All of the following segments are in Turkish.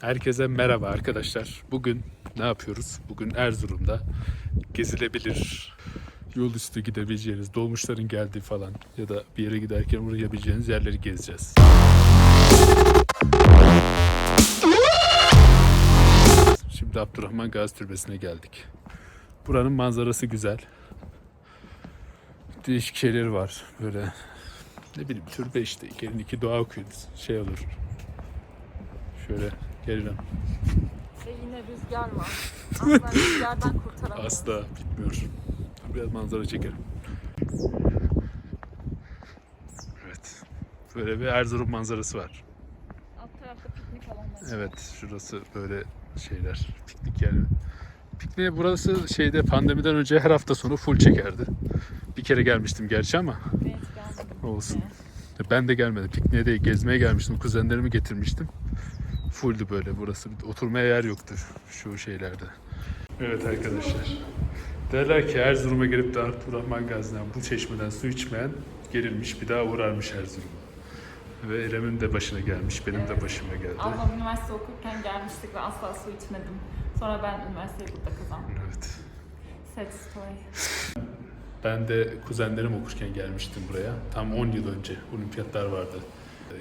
Herkese merhaba arkadaşlar. Bugün ne yapıyoruz? Bugün Erzurum'da gezilebilir, yol üstü gidebileceğiniz, dolmuşların geldiği falan ya da bir yere giderken uğrayabileceğiniz yerleri gezeceğiz. Şimdi Abdurrahman Gazi Türbesi'ne geldik. Buranın manzarası güzel. Değişik şeyleri var. Böyle ne bileyim türbe işte. Gelin iki dua okuyunuz. Şey olur. Şöyle gelin. Ve yine rüzgar var. Asla rüzgardan kurtaramıyoruz. Asla bitmiyor. Biraz manzara çekelim. Evet. Böyle bir Erzurum manzarası var. Alt tarafta piknik alanları. Evet, şurası böyle şeyler, piknik yeri. Pikniğe burası şeyde pandemiden önce her hafta sonu full çekerdi. Bir kere gelmiştim gerçi ama hiç gelmedim. olsun. Ben de gelmedim. Pikniğe değil, gezmeye gelmiştim. Kuzenlerimi getirmiştim. Fulldü böyle burası. Oturmaya yer yoktu şu şeylerde. Evet arkadaşlar. Derler ki Erzurum'a gelip de Abdurrahman Gazi'den bu çeşmeden su içmeyen gerilmiş bir daha uğrarmış Erzurum'a. Ve İrem'in de başına gelmiş, benim de Evet. başıma geldi. Ablam üniversite okurken gelmiştik ve asla su içmedim. Sonra ben üniversiteyi burada kazandım. Evet. Sad story. Ben de kuzenlerim okurken gelmiştim buraya. Tam 10 yıl önce olimpiyatlar vardı.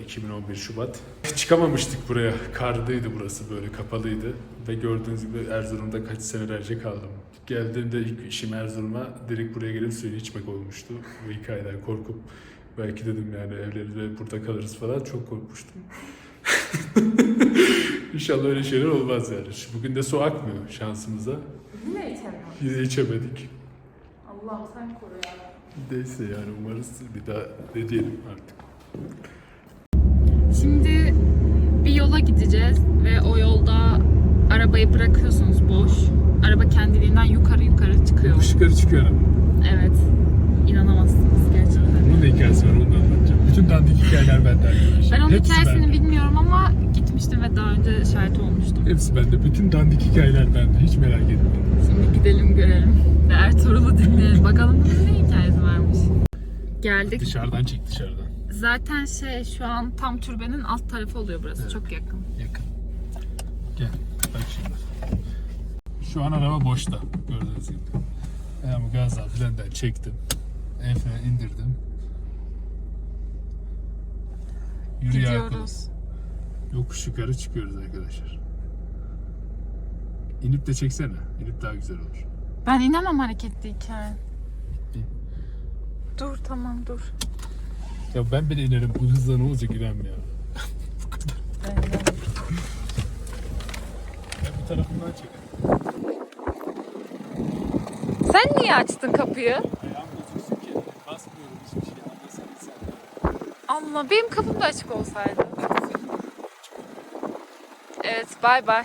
2011 Şubat. Çıkamamıştık buraya. Karlıydı burası böyle kapalıydı. Ve gördüğünüz gibi Erzurum'da kaç senelerce kaldım. Geldiğimde ilk işim Erzurum'a direkt buraya gelip suyunu içmek olmuştu. Bu hikayeden korkup belki dedim yani evlenir ve burada kalırız falan çok korkmuştum. İnşallah öyle şeyler olmaz yani. Bugün de su akmıyor şansımıza. Yine içemiyorum. Yine içemedik. Allah'ım sen koru ya. Neyse yani umarız bir daha ne diyelim artık. Şimdi bir yola gideceğiz ve o yolda arabayı bırakıyorsunuz boş. Araba kendiliğinden yukarı yukarı çıkıyor. Yokuş yukarı çıkıyorum. Evet. İnanamazsınız gerçekten. Bunun da hikayesi var onu da anlatacağım. Bütün dandik hikayeler bende arkadaşlar. Ben onun Hepsi hikayesini bende. bilmiyorum ama gitmiştim ve daha önce şahit olmuştum. Hepsi bende. Bütün dandik hikayeler bende. Hiç merak etmeyin. Şimdi gidelim görelim. Ve Ertuğrul'u dinleyelim. Bakalım bunun ne hikayesi varmış. Geldik. Dışarıdan çek dışarıdan. Zaten şey şu an tam türbenin alt tarafı oluyor burası. Evet. Çok yakın. Yakın. Gel. Bak şimdi. Şu an araba boşta. Gördüğünüz gibi. Ayağımı gazdan frenden çektim. Freni indirdim. Arkadaş. Gidiyoruz. Yokuş yukarı çıkıyoruz arkadaşlar. İnip de çeksene. İnip daha güzel olur. Ben inemem hareketliyken. Dur tamam dur. Ya ben bile inerim. Bu hızla ne olacak İrem ya? Ben inemem. Ben bu tarafından çekelim. Sen niye açtın kapıyı? Ayağım gözüksün ki. Basmıyorum hiçbir şey. Anlasana sen. Allah benim kapım da açık olsaydı. Evet bay bay.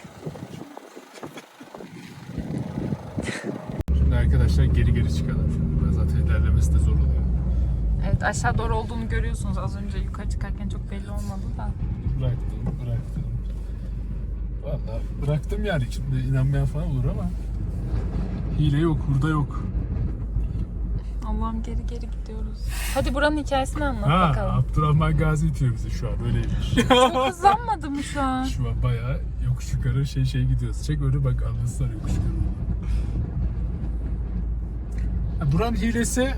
Şimdi arkadaşlar geri geri çıkalım. Şimdi zaten ilerlemesi de zor oluyor. Evet aşağı doğru olduğunu görüyorsunuz. Az önce yukarı çıkarken çok belli olmadı da. Bıraktım, bıraktım. Valla bıraktım yani. Şimdi inanmayan falan olur ama hile yok, hurda yok. Allah'ım geri geri gidiyoruz. Hadi buranın hikayesini anlat Ha, bakalım. Abdurrahman Gazi itiyor bizi şu an. Öyleymiş. Çok hızlanmadı mı şu an? şu an bayağı yokuş yukarı şey şey gidiyoruz. Çek öyle bak anlasınlar yokuş yukarı. Buranın hilesi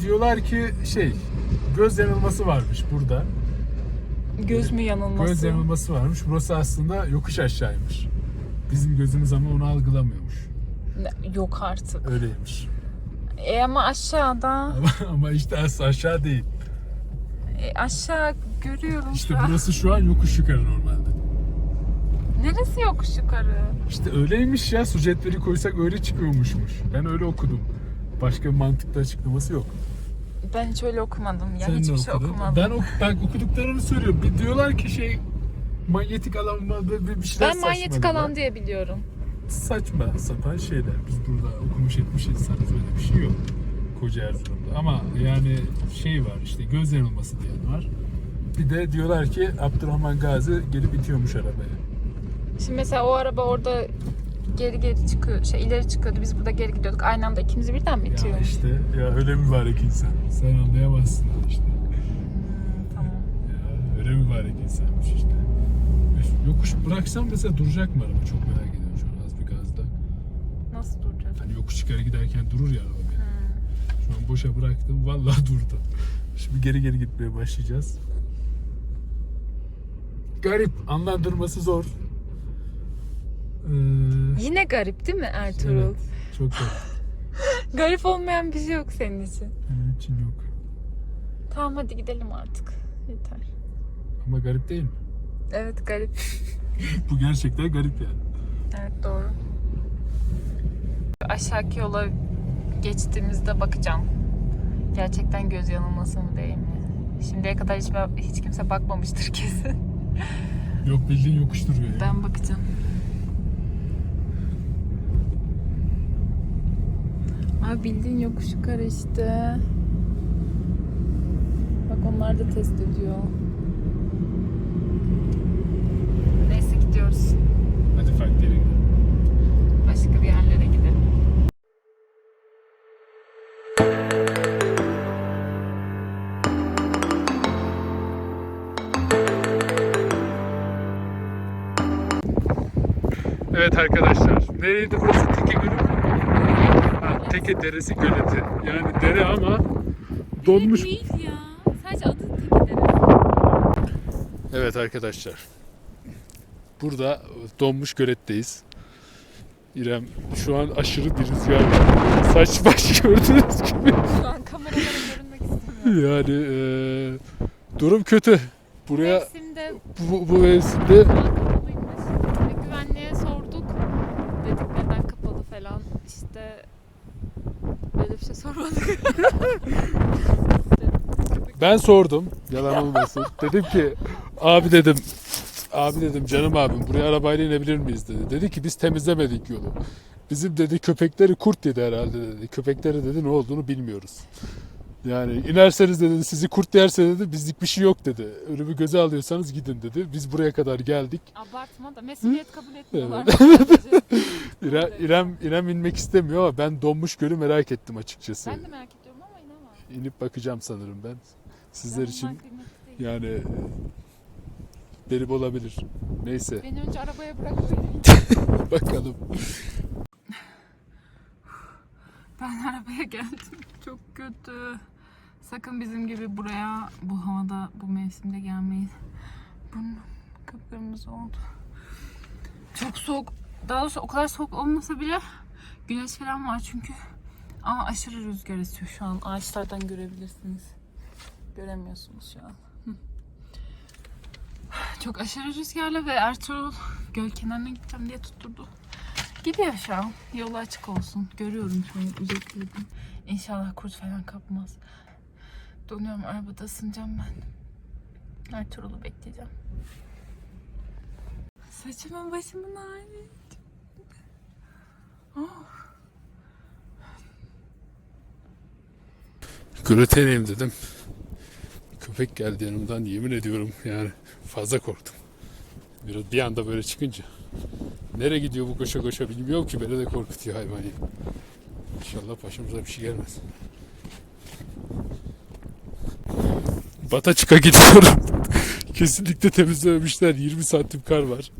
diyorlar ki şey göz yanılması varmış burada. Göz mü yanılması? Göz yanılması varmış. Burası aslında yokuş aşağıymış. Bizim gözümüz ama onu algılamıyormuş. Yok artık. Öyleymiş. E ama aşağıda. Ama, işte aşağı değil. E aşağı görüyorum İşte an. burası şu an yokuş yukarı normalde. Neresi yokuş yukarı? İşte öyleymiş ya. Su cetveli koysak öyle çıkıyormuşmuş. Ben öyle okudum. Başka bir mantıklı açıklaması yok. Ben hiç öyle okumadım ya. Sen Hiçbir şey okudun? okumadım. Ben, ok ben okuduklarını söylüyorum. Bir diyorlar ki şey manyetik alan mı bir bir şeyler Ben manyetik alan diye biliyorum. saçma sapan şeyler. Biz burada okumuş etmiş insanız öyle bir şey yok. Koca Erzurum'da. Ama yani şey var işte göz yanılması diyen var. Bir de diyorlar ki Abdurrahman Gazi gelip itiyormuş arabayı. Şimdi mesela o araba orada geri geri çıkıyor, şey ileri çıkıyordu. Biz burada geri gidiyorduk. Aynı anda ikimizi birden mi Ya işte ya öyle mübarek insan. Sen anlayamazsın işte. Hmm, tamam. Ya öyle mübarek insanmış işte. yokuş bıraksam mesela duracak mı araba? Çok merak ediyorum şu an az bir gazda. Nasıl duracağız? Hani yokuş yukarı giderken durur ya araba bir. Şu an boşa bıraktım. Vallahi durdu. Şimdi geri geri gitmeye başlayacağız. Garip. Anlandırması zor. Ee, Yine garip değil mi Ertuğrul? evet, çok garip. Garip olmayan bir şey yok senin için. Benim için yok. Tamam hadi gidelim artık. Yeter. Ama garip değil mi? Evet garip. Bu gerçekten garip yani. Evet doğru. Aşağıki yola geçtiğimizde bakacağım. Gerçekten göz yanılması mı değil mi? Şimdiye kadar hiç, hiç kimse bakmamıştır kesin. Yok bildiğin yokuş duruyor ya. Ben bakacağım. Abi bildiğin yokuş yukarı işte. Bak onlar da test ediyor. Neyse gidiyoruz. Hadi farklı yere gidelim. Başka bir yerlere gidelim. Evet arkadaşlar. Nereydi burası? Teke Gölü mü? Ha, Teke Deresi Göleti. Yani dere ama donmuş. Değil ya. Sadece adı Teke Evet arkadaşlar. Burada donmuş göletteyiz. İrem şu an aşırı bir rüzgar var. Saç baş gördüğünüz gibi. Şu an kameralara görünmek istemiyorum. Yani eee, durum kötü. Buraya Mevsimde bu, bu mevsimde kapalıymış. Ve Güvenliğe sorduk. Dedik neden kapalı falan. İşte böyle bir şey sormadık. Ben sordum. Yalan olmasın. dedim ki abi dedim abi dedim canım abim buraya arabayla inebilir miyiz dedi. Dedi ki biz temizlemedik yolu. Bizim dedi köpekleri kurt yedi herhalde dedi. Köpekleri dedi ne olduğunu bilmiyoruz. Yani inerseniz dedi sizi kurt yerse dedi bizlik bir şey yok dedi. Ölümü göze alıyorsanız gidin dedi. Biz buraya kadar geldik. Abartma da mesuliyet kabul etmiyorlar. İrem, İrem, İrem inmek istemiyor ama ben donmuş gölü merak ettim açıkçası. ben de merak ediyorum ama inemem. İnip bakacağım sanırım ben. Sizler Ben için yani benim olabilir. Neyse Beni önce arabaya bırak bakalım. Ben arabaya geldim. Çok kötü. Sakın bizim gibi buraya bu havada bu mevsimde gelmeyin. Burnum kıpkırmızı oldu. Çok soğuk. Daha doğrusu o kadar soğuk olmasa bile güneş falan var çünkü. Ama aşırı rüzgar esiyor şu an. Ağaçlardan görebilirsiniz. Göremiyorsunuz şu an. Çok aşırı rüzgarlı ve Ertuğrul göl kenarına gideceğim diye tutturdu. Gidiyor şu an. Yolu açık olsun. Görüyorum şu an uzaklardan. İnşallah kurt falan kapmaz. Donuyorum arabada ısınacağım ben. Ertuğrul'u bekleyeceğim. Saçımın başımın hali. Oh. Yiyeyim dedim. Köpek geldi yanımdan yemin ediyorum yani fazla korktum. Bir, bir anda böyle çıkınca. Nereye gidiyor bu koşa koşa bilmiyorum ki beni de korkutuyor hayvan. İnşallah başımıza bir şey gelmez. Bataçık'a gidiyorum. Kesinlikle temizlememişler. 20 santim kar var.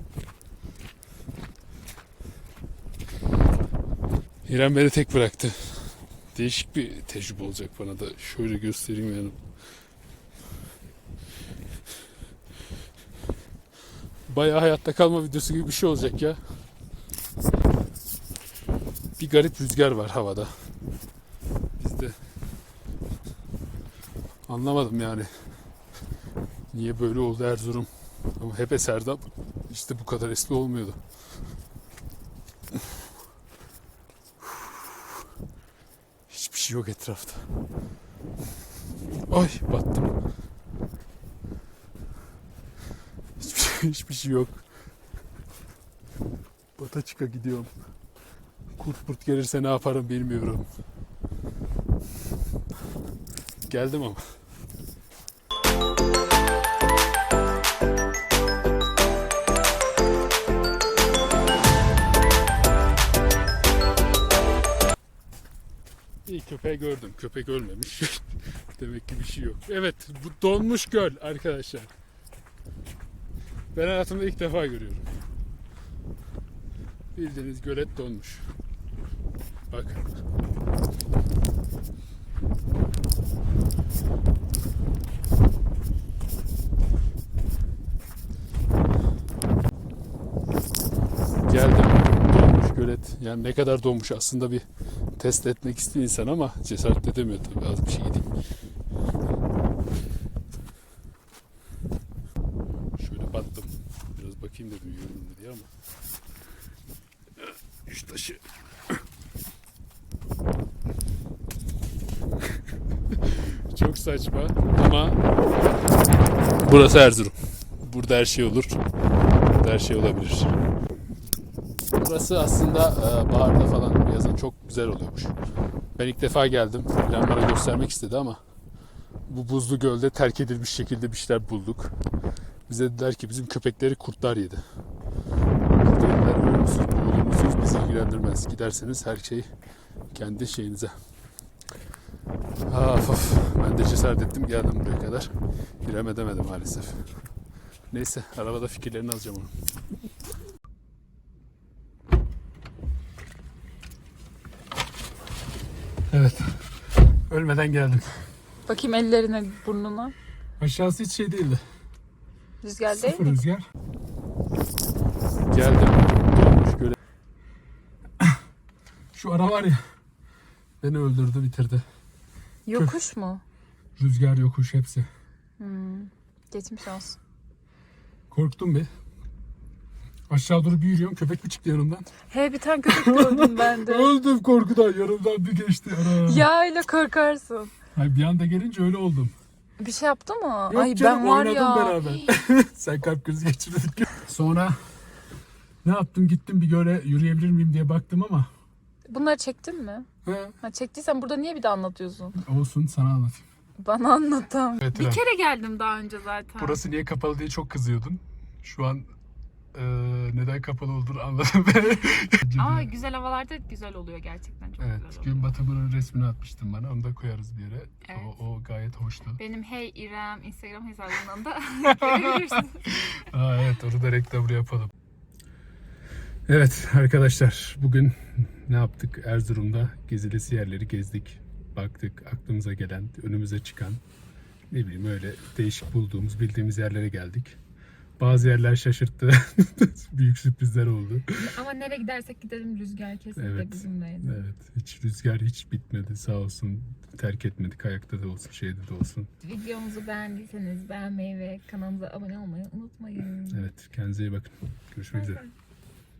İrem beni tek bıraktı. Değişik bir tecrübe olacak bana da. Şöyle göstereyim yani. Bayağı hayatta kalma videosu gibi bir şey olacak ya. Bir garip rüzgar var havada. Bizde. Anlamadım yani. Niye böyle oldu Erzurum? Ama hep Eser'de işte bu kadar eski olmuyordu. Hiçbir şey yok etrafta. Ay battım. Hiçbir şey, yok. Bata çıka gidiyorum. Kurt purt gelirse ne yaparım bilmiyorum. Geldim ama. İyi köpeği gördüm. Köpek ölmemiş. Demek ki bir şey yok. Evet bu donmuş göl arkadaşlar. Ben hayatımda ilk defa görüyorum. Bildiğiniz gölet donmuş. Bak. Geldim. Donmuş gölet. Yani ne kadar donmuş aslında bir test etmek istiyor insan ama cesaret edemiyor tabii. Az bir şey gideyim. Şöyle battım. Biraz bakayım dedim yürür mü diye ama. Şu taşı. Çok saçma ama burası Erzurum. Burada her şey olur. Burada her şey olabilir. Burası aslında e, baharda falan yazın çok güzel oluyormuş. Ben ilk defa geldim. Plan bana göstermek istedi ama bu buzlu gölde terk edilmiş şekilde bir şeyler bulduk. Bize dediler ki bizim köpekleri kurtlar yedi. Ölür müsünüz, boğulur musunuz bizi ilgilendirmez. Giderseniz her şey kendi şeyinize. Of of. Ben de cesaret ettim geldim buraya kadar. İrem edemedim maalesef. Neyse arabada fikirlerini alacağım onun. Evet. Ölmeden geldim. Bakayım ellerine, burnuna. Aşağısı hiç şey değildi. Rüzgar değil Sıfır mi? rüzgar. Geldim. Donmuş göle. Şu ara var ya. Beni öldürdü bitirdi. Yokuş mu? Rüzgar yokuş hepsi. Hmm. Geçmiş olsun. Korktum bir. Aşağı doğru bir yürüyorum köpek mi çıktı yanımdan? He bir tane köpek gördüm ben de. Öldüm korkudan yanımdan bir geçti. Ana. ya öyle korkarsın. Ay bir anda gelince öyle oldum. Bir şey yaptı mı? Yok Ay canım, ben var ya. beraber. Sen kalp krizi geçirdin. Sonra ne yaptım gittim bir göle yürüyebilir miyim diye baktım ama Bunları çektin mi? He, Ha, çektiysen burada niye bir de anlatıyorsun? olsun sana anlatayım. Bana anlatan. Evet, bir İrem. kere geldim daha önce zaten. Burası niye kapalı diye çok kızıyordun. Şu an eee, neden kapalı olduğunu anladım. Ama güzel havalarda güzel oluyor gerçekten çok evet, güzel oluyor. gün batımının resmini atmıştın bana. Onu da koyarız bir yere. Evet. O, o gayet hoştu. Benim Hey İrem Instagram hesabından da görebilirsiniz. Aa, evet, onu da reklamını yapalım. Evet arkadaşlar, bugün ne yaptık? Erzurum'da gezilesi yerleri gezdik. Baktık, aklımıza gelen, önümüze çıkan, ne bileyim öyle değişik bulduğumuz, bildiğimiz yerlere geldik. Bazı yerler şaşırttı. Büyük sürprizler oldu. Ama nereye gidersek gidelim rüzgar kesinlikle Evet. bizimleydi. Evet, hiç rüzgar hiç bitmedi sağ olsun. Terk etmedik, ayakta da olsun, şeyde de olsun. Videomuzu beğendiyseniz beğenmeyi ve kanalımıza abone olmayı unutmayın. Evet, kendinize iyi bakın. Görüşmek üzere.